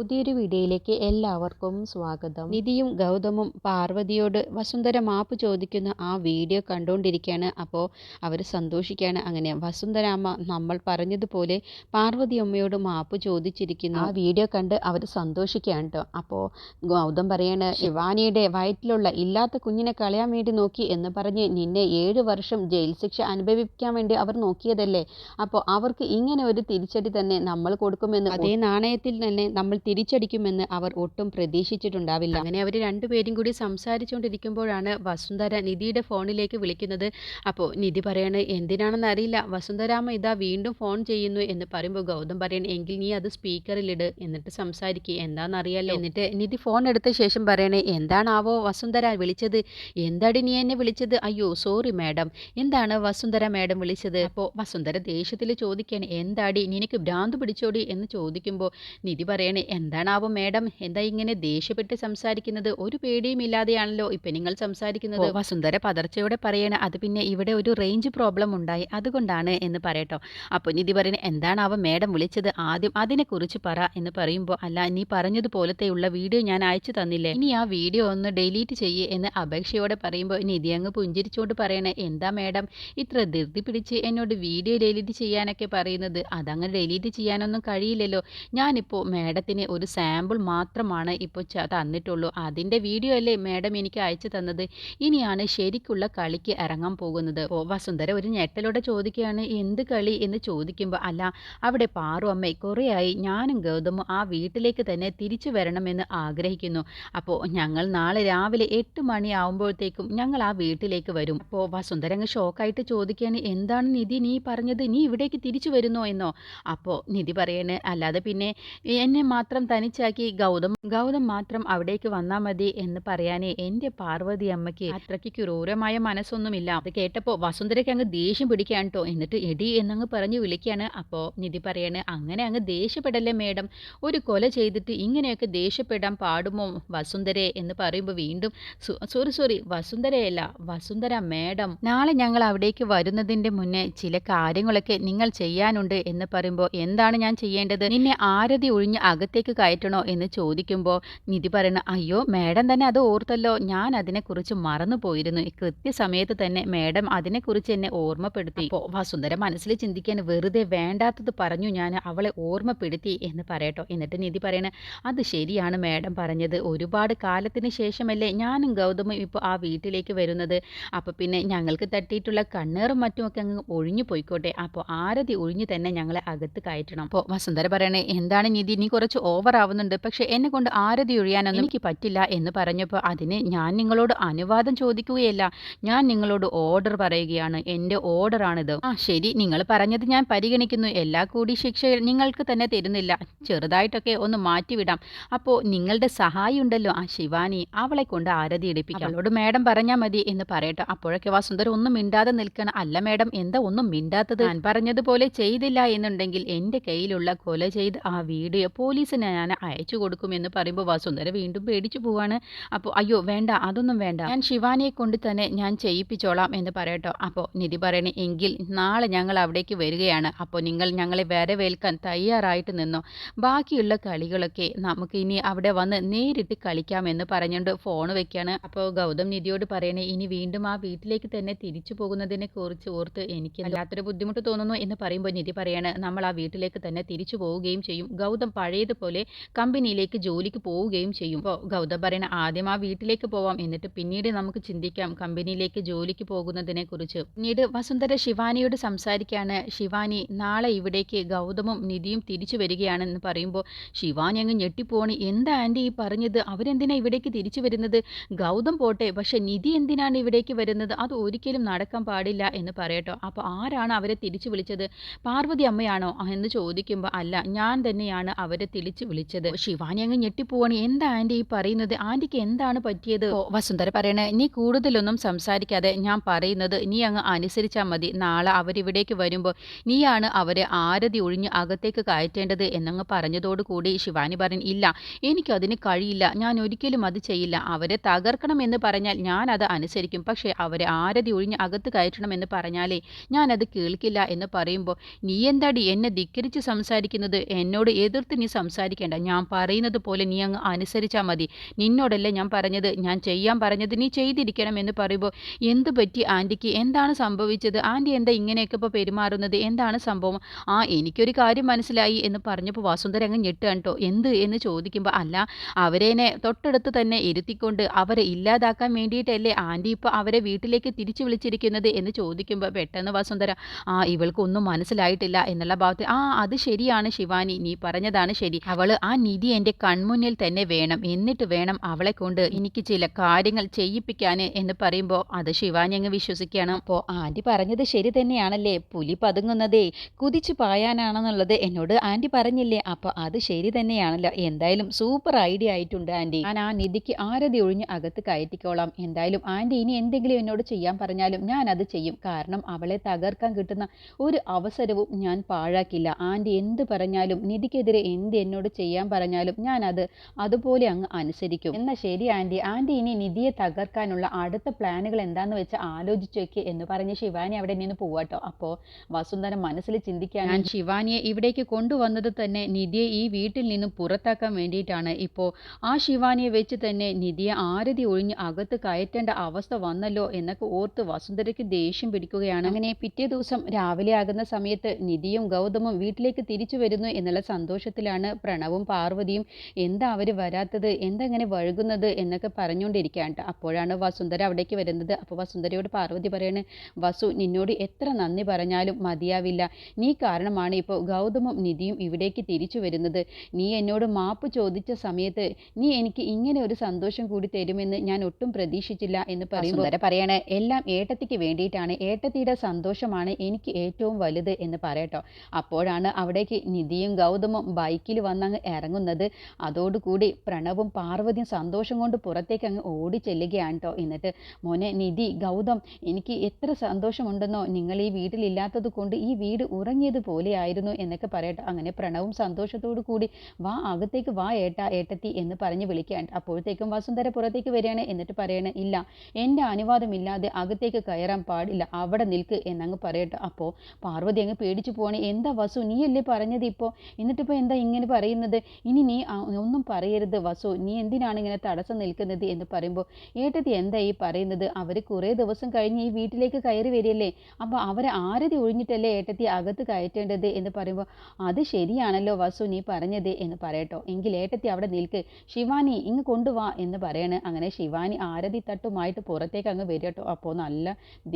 പുതിയൊരു വീഡിയോയിലേക്ക് എല്ലാവർക്കും സ്വാഗതം. നിധിയും ഗൗതമും പാർവതിയോട് വസുന്ധര മാപ്പ് ചോദിക്കുന്ന ആ വീഡിയോ കണ്ടുകൊണ്ടിരിക്കുകയാണ്. അപ്പോൾ അവർ സന്തോഷിക്കുകയാണ്. അങ്ങനെ വസുന്ധര അമ്മ നമ്മൾ പറഞ്ഞതുപോലെ പാർവതി അമ്മയോട് മാപ്പ് ചോദിച്ചിരിക്കുന്നു. ആ വീഡിയോ കണ്ട് അവർ സന്തോഷിക്കുകയാണ് കേട്ടോ. അപ്പോൾ ഗൗതം പറയാണ് ശിവാനിയുടെ വയറ്റിലുള്ള ഇല്ലാത്ത കുഞ്ഞിനെ കളയാൻ വേണ്ടി നോക്കി എന്ന് പറഞ്ഞ് നിന്നെ ഏഴ് വർഷം ജയിൽ ശിക്ഷ അനുഭവിക്കാൻ വേണ്ടി അവർ നോക്കിയതല്ലേ? അപ്പോൾ അവർക്ക് ഇങ്ങനെ ഒരു തിരിച്ചടി തന്നെ നമ്മൾ കൊടുക്കുമെന്ന് അതേ നാണയത്തിൽ തന്നെ നമ്മൾ തിരിച്ചടിക്കുമെന്ന് അവർ ഒട്ടും പ്രതീക്ഷിച്ചിട്ടുണ്ടാവില്ല. അങ്ങനെ അവർ രണ്ടുപേരും കൂടി സംസാരിച്ചുകൊണ്ടിരിക്കുമ്പോഴാണ് വസുന്ധര നിധിയുടെ ഫോണിലേക്ക് വിളിക്കുന്നത്. അപ്പോൾ നിധി പറയാണ് എന്തിനാണെന്ന് അറിയില്ല. വസുന്ധരാമ ഇതാ വീണ്ടും ഫോൺ ചെയ്യുന്നു എന്ന് പറയുമ്പോൾ ഗൗതം പറയണ എങ്കിൽ നീ അത് സ്പീക്കറിലിട് എന്നിട്ട് സംസാരിക്കുക. എന്താണെന്നറിയാലോ? എന്നിട്ട് നിധി ഫോൺ എടുത്ത ശേഷം പറയണേ എന്താണാവോ വസുന്ധര വിളിച്ചത്? എന്താടി നീ എന്നെ വിളിച്ചത്? അയ്യോ സോറി മാഡം. എന്താണ് വസുന്ധര മാഡം വിളിച്ചത്? അപ്പോൾ വസുന്ധര ദേഷ്യത്തിൽ ചോദിക്കുകയാണ് എന്താടി? നിനക്ക് ഭ്രാന്ത് പിടിച്ചോടി? എന്ന് ചോദിക്കുമ്പോൾ നിധി പറയണേ എന്താണാവോ മേഡം? എന്താ ഇങ്ങനെ ദേഷ്യപ്പെട്ട് സംസാരിക്കുന്നത്? ഒരു പേടിയും ഇല്ലാതെയാണല്ലോ ഇപ്പം നിങ്ങൾ സംസാരിക്കുന്നത്. വസുന്ധര പതർച്ചയോടെ പറയണ അത് പിന്നെ ഇവിടെ ഒരു റേഞ്ച് പ്രോബ്ലം ഉണ്ടായി അതുകൊണ്ടാണ് എന്ന് പറയട്ടോ. അപ്പോൾ നിധി പറയുന്നത് എന്താണാവോ മേഡം വിളിച്ചത്? ആദ്യം അതിനെ കുറിച്ച് പറ എന്ന് പറയുമ്പോൾ അല്ല നീ പറഞ്ഞതുപോലത്തെയുള്ള വീഡിയോ ഞാൻ അയച്ചു തന്നില്ലേ? ഇനി ആ വീഡിയോ ഒന്ന് ഡിലീറ്റ് ചെയ്യേ എന്ന് അപേക്ഷയോടെ പറയുമ്പോൾ നിധി അങ്ങ് പുഞ്ചിരിച്ചുകൊണ്ട് പറയണേ എന്താ മേഡം? ഇത്ര ധൃതി പിടിച്ച് എന്നോട് വീഡിയോ ഡിലീറ്റ് ചെയ്യാനൊക്കെ പറയുന്നത് അതങ്ങനെ ഡിലീറ്റ് ചെയ്യാനൊന്നും കഴിയില്ലല്ലോ. ഞാനിപ്പോൾ മാഡത്തിന് ഒരു സാമ്പിൾ മാത്രമാണ് ഇപ്പോൾ തന്നിട്ടുള്ളൂ. അതിന്റെ വീഡിയോ അല്ലേ മാഡം എനിക്ക് അയച്ചു തന്നത്. ഇനിയാണ് ശരിക്കുള്ള കളിക്ക് ഇറങ്ങാൻ പോകുന്നത്. ഓ വസുന്ധര ഒരു ഞെട്ടലോടെ ചോദിക്കുകയാണ് എന്ത് കളി? എന്ന് ചോദിക്കുമ്പോൾ അല്ല അവിടെ പാറു അമ്മ കുറേയായി. ഞാനും ഗൗതമും ആ വീട്ടിലേക്ക് തന്നെ തിരിച്ചു വരണമെന്ന് ആഗ്രഹിക്കുന്നു. അപ്പോൾ ഞങ്ങൾ നാളെ രാവിലെ എട്ട് മണി ആവുമ്പോഴത്തേക്കും ഞങ്ങൾ ആ വീട്ടിലേക്ക് വരും. അപ്പോൾ വസുന്ധര അങ്ങ് ഷോക്കായിട്ട് ചോദിക്കുകയാണ് എന്താണ് നിധി? നീ പറഞ്ഞത് നീ ഇവിടേക്ക് തിരിച്ചു വരുന്നോ എന്നോ? അപ്പോൾ നിധി പറയാണ് അല്ലാതെ പിന്നെ എന്നെ മാത്രം തനിച്ചാക്കി ഗൗതം ഗൗതം മാത്രം അവിടേക്ക് വന്നാൽ മതി എന്ന് പറയാനേ എന്റെ പാർവതി അമ്മയ്ക്ക് അത്രയ്ക്ക് ക്രൂരമായ മനസ്സൊന്നുമില്ല. അത് കേട്ടപ്പോൾ വസുന്ധരയ്ക്ക് അങ്ങ് ദേഷ്യം പിടിക്കാൻ കേട്ടോ എന്നിട്ട് എടി എന്നങ്ങ് പറഞ്ഞു വിളിക്കുകയാണ്. അപ്പോൾ നിധി പറയാണ് അങ്ങനെ അങ്ങ് ദേഷ്യപ്പെടല്ലേ മേഡം? ഒരു കൊല ചെയ്തിട്ട് ഇങ്ങനെയൊക്കെ ദേഷ്യപ്പെടാൻ പാടുമോ വസുന്ധരെ? എന്ന് പറയുമ്പോൾ വീണ്ടും സോറി സോറി വസുന്ധരയല്ല വസുന്ധര മേഡം. നാളെ ഞങ്ങൾ അവിടേക്ക് വരുന്നതിന്റെ മുന്നേ ചില കാര്യങ്ങളൊക്കെ നിങ്ങൾ ചെയ്യാനുണ്ട് എന്ന് പറയുമ്പോൾ എന്താണ് ഞാൻ ചെയ്യേണ്ടത്? നിന്നെ ആരതി ഒഴിഞ്ഞ് അകത്തേക്ക് കയറ്റണോ എന്ന് ചോദിക്കുമ്പോൾ നിധി പറയണ അയ്യോ മേഡം തന്നെ അത് ഓർത്തല്ലോ. ഞാൻ അതിനെക്കുറിച്ച് മറന്നു പോയിരുന്നു കൃത്യസമയത്ത് തന്നെ മേഡം അതിനെക്കുറിച്ച് എന്നെ ഓർമ്മപ്പെടുത്തി. അപ്പോൾ വസുന്ധര മനസ്സിൽ ചിന്തിക്കാൻ വെറുതെ വേണ്ടാത്തത് പറഞ്ഞു ഞാൻ അവളെ ഓർമ്മപ്പെടുത്തി എന്ന് പറയട്ടോ. എന്നിട്ട് നിധി പറയണ അത് ശരിയാണ് മേഡം പറഞ്ഞത്. ഒരുപാട് കാലത്തിന് ശേഷമല്ലേ ഞാനും ഗൗതമും ഇപ്പോൾ ആ വീട്ടിലേക്ക് വരുന്നത്. അപ്പോൾ പിന്നെ ഞങ്ങൾക്ക് തട്ടിയിട്ടുള്ള കണ്ണേറും മറ്റുമൊക്കെ അങ്ങ് ഒഴിഞ്ഞു പോയിക്കോട്ടെ. അപ്പോൾ ആരതി ഒഴിഞ്ഞു തന്നെ ഞങ്ങളെ അകത്ത് കയറ്റണം. അപ്പോൾ വസുന്ധര പറയണേ എന്താണ് നിധി? നീ കുറച്ച് ഓവർ ആവുന്നുണ്ട് പക്ഷെ എന്നെ കൊണ്ട് ആരതി ഒഴിയാനൊന്നും എനിക്ക് പറ്റില്ല എന്ന് പറഞ്ഞപ്പോൾ അതിന് ഞാൻ നിങ്ങളോട് അനുവാദം ചോദിക്കുകയല്ല. ഞാൻ നിങ്ങളോട് ഓർഡർ പറയുകയാണ്. എന്റെ ഓർഡറാണിത്. ആ ശരി. നിങ്ങൾ പറഞ്ഞത് ഞാൻ പരിഗണിക്കുന്നു. എല്ലാ കൂടി ശിക്ഷ നിങ്ങൾക്ക് തന്നെ തരുന്നില്ല. ചെറുതായിട്ടൊക്കെ ഒന്ന് മാറ്റിവിടാം. അപ്പോൾ നിങ്ങളുടെ സഹായി ഉണ്ടല്ലോ ആ ശിവാനി അവളെ കൊണ്ട് ആരതി എടുപ്പിക്കാം. അവളോട് മേഡം പറഞ്ഞാൽ മതി എന്ന് പറയട്ടെ. അപ്പോഴൊക്കെ വസുന്ധര ഒന്നും മിണ്ടാതെ നിൽക്കണം. അല്ല മേഡം എന്താ ഒന്നും മിണ്ടാത്തത്? ഞാൻ പറഞ്ഞതുപോലെ ചെയ്തില്ല എന്നുണ്ടെങ്കിൽ എന്റെ കയ്യിലുള്ള കൊല ചെയ്ത് ആ വീഡിയോ പോലീസിന് ഞാൻ അയച്ചു കൊടുക്കും എന്ന് പറയുമ്പോൾ വസുന്ധര വീണ്ടും പേടിച്ചു പോവാണ്. അപ്പോൾ അയ്യോ വേണ്ട അതൊന്നും വേണ്ട. ഞാൻ ശിവാനിയെ കൊണ്ട് തന്നെ ഞാൻ ചെയ്യിപ്പിച്ചോളാം എന്ന് പറയട്ടോ അപ്പോൾ നിധി പറയണേ എങ്കിൽ നാളെ ഞങ്ങൾ അവിടേക്ക് വരികയാണ്. അപ്പോൾ നിങ്ങൾ ഞങ്ങളെ വരവേൽക്കാൻ തയ്യാറായിട്ട് നിന്നോ. ബാക്കിയുള്ള കളികളൊക്കെ നമുക്ക് ഇനി അവിടെ വന്ന് നേരിട്ട് കളിക്കാമെന്ന് പറഞ്ഞുകൊണ്ട് ഫോൺ വെക്കുകയാണ് അപ്പോൾ ഗൗതം നിധിയോട് പറയണേ ഇനി വീണ്ടും ആ വീട്ടിലേക്ക് തന്നെ തിരിച്ചു പോകുന്നതിനെ കുറിച്ച് ഓർത്ത് എനിക്ക് വല്ലാത്തൊരു ബുദ്ധിമുട്ട് തോന്നുന്നു എന്ന് പറയുമ്പോൾ നിധി പറയാണ്. നമ്മൾ ആ വീട്ടിലേക്ക് തന്നെ തിരിച്ചു പോവുകയും ചെയ്യും. ഗൗതം പഴയതുപോലെ കമ്പനിയിലേക്ക് ജോലിക്ക് പോവുകയും ചെയ്യും. അപ്പോൾ ഗൗതം പറയണ ആദ്യം ആ വീട്ടിലേക്ക് പോവാം. എന്നിട്ട് പിന്നീട് നമുക്ക് ചിന്തിക്കാം കമ്പനിയിലേക്ക് ജോലിക്ക് പോകുന്നതിനെ കുറിച്ച്. പിന്നീട് വസുന്ധര ശിവാനിയോട് സംസാരിക്കുകയാണ് ശിവാനി നാളെ ഇവിടേക്ക് ഗൗതമും നിധിയും തിരിച്ചു വരികയാണെന്ന് പറയുമ്പോൾ ശിവാനി അങ്ങ് ഞെട്ടിപ്പോണി. എന്താ ആന്റി ഈ പറഞ്ഞത്? അവരെന്തിനാ ഇവിടേക്ക് തിരിച്ചു വരുന്നത്? ഗൗതം പോട്ടെ പക്ഷെ നിധി എന്തിനാണ് ഇവിടേക്ക് വരുന്നത്? അത് ഒരിക്കലും നടക്കാൻ പാടില്ല എന്ന് പറയട്ടോ. അപ്പോൾ ആരാണ് അവരെ തിരിച്ചു വിളിച്ചത്? പാർവതി അമ്മയാണോ? എന്ന് ചോദിക്കുമ്പോൾ അല്ല ഞാൻ തന്നെയാണ് അവരെ തിരിച്ചു വിളിച്ചത്. ശിവാനി അങ്ങ് ഞെട്ടിപ്പോവാണ്. എന്താ ആന്റി ഈ പറയുന്നത്? ആന്റിക്ക് എന്താണ് പറ്റിയത്? ഓ വസുന്ധര പറയണേ നീ കൂടുതലൊന്നും സംസാരിക്കാതെ ഞാൻ പറയുന്നത് നീ അങ്ങ് അനുസരിച്ചാൽ മതി. നാളെ അവരിവിടേക്ക് വരുമ്പോൾ നീയാണ് അവരെ ആരതി ഒഴിഞ്ഞ് അകത്തേക്ക് കയറ്റേണ്ടത് എന്നങ്ങ് പറഞ്ഞതോടുകൂടി ശിവാനി പറയും ഇല്ല എനിക്കതിന് കഴിയില്ല. ഞാൻ ഒരിക്കലും അത് ചെയ്യില്ല. അവരെ തകർക്കണം എന്ന് പറഞ്ഞാൽ ഞാൻ അത് അനുസരിക്കും. പക്ഷേ അവരെ ആരതി ഒഴിഞ്ഞ് അകത്ത് കയറ്റണം എന്ന് പറഞ്ഞാലേ ഞാനത് കേൾക്കില്ല എന്ന് പറയുമ്പോൾ നീ എന്താടി എന്നെ ധിക്കരിച്ച് സംസാരിക്കുന്നത്? എന്നോട് എതിർത്ത് നീ സംസാരിക്കും സംസാരിക്കേണ്ട. ഞാൻ പറയുന്നത് പോലെ നീ അങ്ങ് അനുസരിച്ചാൽ മതി. നിന്നോടല്ലേ ഞാൻ പറഞ്ഞത്. ഞാൻ ചെയ്യാൻ പറഞ്ഞത് നീ ചെയ്തിരിക്കണം എന്ന് പറയുമ്പോൾ എന്ത് പറ്റി ആന്റിക്ക്? എന്താണ് സംഭവിച്ചത്? ആന്റി എന്താ ഇങ്ങനെയൊക്കെ ഇപ്പോൾ പെരുമാറുന്നത്? എന്താണ് സംഭവം? ആ എനിക്കൊരു കാര്യം മനസ്സിലായി എന്ന് പറഞ്ഞപ്പോൾ വസുന്ധര അങ്ങ് ഞെട്ടുകയാണ് കേട്ടോ. എന്ത് എന്ന് ചോദിക്കുമ്പോൾ അല്ല അവരേനെ തൊട്ടടുത്ത് തന്നെ ഇരുത്തിക്കൊണ്ട് അവരെ ഇല്ലാതാക്കാൻ വേണ്ടിയിട്ടല്ലേ ആന്റി ഇപ്പോൾ അവരെ വീട്ടിലേക്ക് തിരിച്ചു വിളിച്ചിരിക്കുന്നത് എന്ന് ചോദിക്കുമ്പോൾ പെട്ടെന്ന് വസുന്ധര ആ ഇവൾക്കൊന്നും മനസ്സിലായിട്ടില്ല എന്നുള്ള ഭാഗത്ത് ആ അത് ശരിയാണ് ശിവാനി. നീ പറഞ്ഞതാണ് ശരി. അവൾ ആ നിധി എന്റെ കൺമുന്നിൽ തന്നെ വേണം. എന്നിട്ട് വേണം അവളെ കൊണ്ട് എനിക്ക് ചില കാര്യങ്ങൾ ചെയ്യിപ്പിക്കാൻ എന്ന് പറയുമ്പോൾ അത് ശിവാനി അങ്ങ് വിശ്വസിക്കണം. അപ്പോൾ ആന്റി പറഞ്ഞത് ശരി തന്നെയാണല്ലേ? പുലി പതുങ്ങുന്നതേ കുതിച്ചു പായാനാണെന്നുള്ളത് എന്നോട് ആന്റി പറഞ്ഞില്ലേ? അപ്പോൾ അത് ശരി തന്നെയാണല്ലോ. എന്തായാലും സൂപ്പർ ഐഡിയ ആയിട്ടുണ്ട് ആന്റി ഞാൻ ആ നിധിക്ക് ആരതി ഒഴിഞ്ഞ് അകത്ത് കയറ്റിക്കോളാം. എന്തായാലും ആന്റി ഇനി എന്തെങ്കിലും എന്നോട് ചെയ്യാൻ പറഞ്ഞാലും ഞാൻ അത് ചെയ്യും. കാരണം അവളെ തകർക്കാൻ കിട്ടുന്ന ഒരു അവസരവും ഞാൻ പാഴാക്കില്ല. ആന്റി എന്ത് പറഞ്ഞാലും നിധിക്കെതിരെ എന്ത് എന്നോട് ചെയ്യാൻ പറഞ്ഞാലും ഞാൻ അത് അതുപോലെ അങ്ങ് അനുസരിക്കും. എന്നാൽ ശരി ആന്റി ആന്റി ഇനി നിധിയെ തകർക്കാനുള്ള അടുത്ത പ്ലാനുകൾ എന്താണെന്ന് വെച്ച് ആലോചിച്ചേക്ക് എന്ന് പറഞ്ഞ് ശിവാനി അവിടെ നിന്ന് പോവാട്ടോ അപ്പോൾ വസുന്ധര മനസ്സിൽ ചിന്തിക്കാൻ ഞാൻ ശിവാനിയെ ഇവിടേക്ക് കൊണ്ടുവന്നത് തന്നെ നിധിയെ ഈ വീട്ടിൽ നിന്നും പുറത്താക്കാൻ വേണ്ടിയിട്ടാണ്. ഇപ്പോൾ ആ ശിവാനിയെ വെച്ച് തന്നെ നിധിയെ ആരതി ഒഴിഞ്ഞ് അകത്ത് കയറ്റേണ്ട അവസ്ഥ വന്നല്ലോ എന്നൊക്കെ ഓർത്ത് വസുന്ധരയ്ക്ക് ദേഷ്യം പിടിക്കുകയാണ്. അങ്ങനെ പിറ്റേ ദിവസം രാവിലെ ആകുന്ന സമയത്ത് നിധിയും ഗൗതമും വീട്ടിലേക്ക് തിരിച്ചു വരുന്നു എന്നുള്ള സന്തോഷത്തിലാണ് പ്രണവും പാർവതിയും എന്താ അവർ വരാത്തത്? എന്താ ഇങ്ങനെ വഴുകുന്നത് എന്നൊക്കെ പറഞ്ഞുകൊണ്ടിരിക്കുകയാണ് അപ്പോഴാണ് വസുന്ധര അവിടേക്ക് വരുന്നത്. അപ്പോൾ വസുന്ധരയോട് പാർവതി പറയാണ് വസു നിന്നോട് എത്ര നന്ദി പറഞ്ഞാലും മതിയാവില്ല. നീ കാരണമാണ് ഇപ്പോൾ ഗൗതമും നിധിയും ഇവിടേക്ക് തിരിച്ചു വരുന്നത്. നീ എന്നോട് മാപ്പ് ചോദിച്ച സമയത്ത് നീ എനിക്ക് ഇങ്ങനെ ഒരു സന്തോഷം കൂടി തരുമെന്ന് ഞാൻ ഒട്ടും പ്രതീക്ഷിച്ചില്ല എന്ന് പറയുമ്പോൾ പറയണേ എല്ലാം ഏട്ടത്തിക്ക് വേണ്ടിയിട്ടാണ്. ഏട്ടത്തിയുടെ സന്തോഷമാണ് എനിക്ക് ഏറ്റവും വലുത് എന്ന് പറയട്ടോ. അപ്പോഴാണ് അവിടേക്ക് നിധിയും ഗൗതമും ബൈക്കിൽ വന്നങ്ങ് ഇറങ്ങുന്നത്. അതോടുകൂടി പ്രണവും പാർവതിയും സന്തോഷം കൊണ്ട് പുറത്തേക്ക് അങ്ങ് ഓടി ചെല്ലുകയാണ് കേട്ടോ എന്നിട്ട് മോനെ നിധി ഗൗതം എനിക്ക് എത്ര സന്തോഷമുണ്ടെന്നോ നിങ്ങൾ ഈ വീട്ടിലില്ലാത്തത് കൊണ്ട് ഈ വീട് ഉറങ്ങിയത് പോലെയായിരുന്നു എന്നൊക്കെ പറയട്ടെ. അങ്ങനെ പ്രണവും സന്തോഷത്തോടു കൂടി വാ അകത്തേക്ക് വാ ഏട്ടാ ഏട്ടത്തി എന്ന് പറഞ്ഞ് വിളിക്കാൻ അപ്പോഴത്തേക്കും വസുന്ധര പുറത്തേക്ക് വരികയാണ്. എന്നിട്ട് പറയണേ ഇല്ല എന്റെ അനുവാദമില്ലാതെ അകത്തേക്ക് കയറാൻ പാടില്ല. അവിടെ നിൽക്ക് എന്നങ്ങ് പറയട്ടെ. അപ്പോൾ പാർവതി അങ്ങ് പേടിച്ചു പോവാണ്. എന്താ വസു നീയല്ലേ പറഞ്ഞത് ഇപ്പോൾ എന്നിട്ടിപ്പോൾ എന്താ ഇങ്ങനെ പറയുന്നത്. ഇനി നീ ഒന്നും പറയരുത് വസു. നീ എന്തിനാണ് ഇങ്ങനെ തടസ്സം നിൽക്കുന്നത് എന്ന് പറയുമ്പോൾ ഏട്ടത്തി എന്താ ഈ പറയുന്നത്? അവർ കുറേ ദിവസം കഴിഞ്ഞ് ഈ വീട്ടിലേക്ക് കയറി വരികയല്ലേ? അപ്പോൾ അവരെ ആരതി ഒഴിഞ്ഞിട്ടല്ലേ ഏട്ടത്തി അകത്ത് കയറ്റേണ്ടത് എന്ന് പറയുമ്പോൾ അത് ശരിയാണല്ലോ വസു നീ പറഞ്ഞത് എന്ന് പറയട്ടോ. എങ്കിൽ ഏട്ടത്തി അവിടെ നിൽക്ക്. ശിവാനി ഇങ്ങ് കൊണ്ടുവാ എന്ന് പറയണ്. അങ്ങനെ ശിവാനി ആരതി തട്ടുമായിട്ട് പുറത്തേക്ക് അങ്ങ് വരട്ടോ അപ്പോൾ നല്ല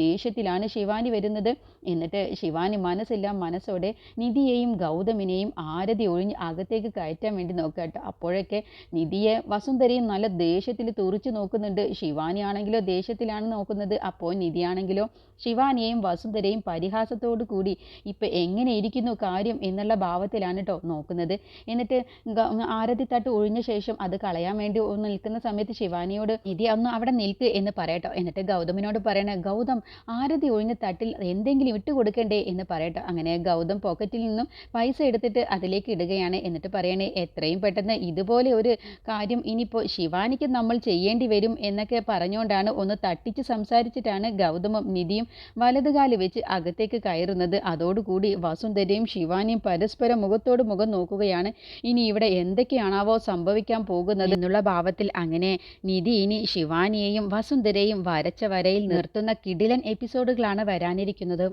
ദേഷ്യത്തിലാണ് ശിവാനി വരുന്നത്. എന്നിട്ട് ശിവാനി മനസ്സില്ല മനസ്സോടെ നിധിയെയും ഗൗതമിനെയും ആരതി ഒഴിഞ്ഞ് അകത്തേക്ക് കയറ്റാൻ വേണ്ടി നോക്കുക കേട്ടോ. അപ്പോഴൊക്കെ നിധിയെ വസുന്ധരയും നല്ല ദേഷ്യത്തിൽ തുറിച്ച് നോക്കുന്നുണ്ട്. ശിവാനി ആണെങ്കിലോ ദേഷ്യത്തിലാണ് നോക്കുന്നത്. അപ്പോൾ നിധിയാണെങ്കിലോ ശിവാനിയെയും വസുന്ധരയും പരിഹാസത്തോടു കൂടി ഇപ്പം എങ്ങനെ ഇരിക്കുന്നു കാര്യം എന്നുള്ള ഭാവത്തിലാണ് കേട്ടോ നോക്കുന്നത്. എന്നിട്ട് ആരതിത്തട്ട് ആരതി തട്ട് ഒഴിഞ്ഞ ശേഷം അത് കളയാൻ വേണ്ടി നിൽക്കുന്ന സമയത്ത് ശിവാനിയോട് നിധി ഒന്ന് അവിടെ നിൽക്ക് എന്ന് പറയട്ടോ. എന്നിട്ട് ഗൗതമിനോട് പറയണ ഗൗതം ആരതി ഒഴിഞ്ഞ തട്ടിൽ എന്തെങ്കിലും ഇട്ട് കൊടുക്കണ്ടേ എന്ന് പറയട്ടോ. അങ്ങനെ ഗൗതം പോക്കറ്റിൽ നിന്നും പൈസ എടുത്തിട്ട് അതിലേക്ക് ഇടുകയാണ്. എന്നിട്ട് പറയണേ എത്രയും പെട്ടെന്ന് ഇതുപോലെ ഒരു കാര്യം ഇനിയിപ്പോൾ ശിവാനിക്ക് നമ്മൾ ചെയ്യേണ്ടി വരും എന്നൊക്കെ പറഞ്ഞുകൊണ്ടാണ് ഒന്ന് തട്ടിച്ച് സംസാരിച്ചിട്ടാണ് ഗൗതമും നിധിയും വലതുകാൽ വെച്ച് അകത്തേക്ക് കയറുന്നത്. അതോടുകൂടി വസുന്ധരയും ശിവാനിയും പരസ്പരം മുഖത്തോട് മുഖം നോക്കുകയാണ്. ഇനി ഇവിടെ എന്തൊക്കെയാണാവോ സംഭവിക്കാൻ പോകുന്നത് എന്നുള്ള ഭാവത്തിൽ അങ്ങനെ നിധി ഇനി ശിവാനിയെയും വസുന്ധരയും വരച്ച വരയിൽ നിർത്തുന്ന കിടിലൻ എപ്പിസോഡുകളാണ് വരാനിരിക്കുന്നത്.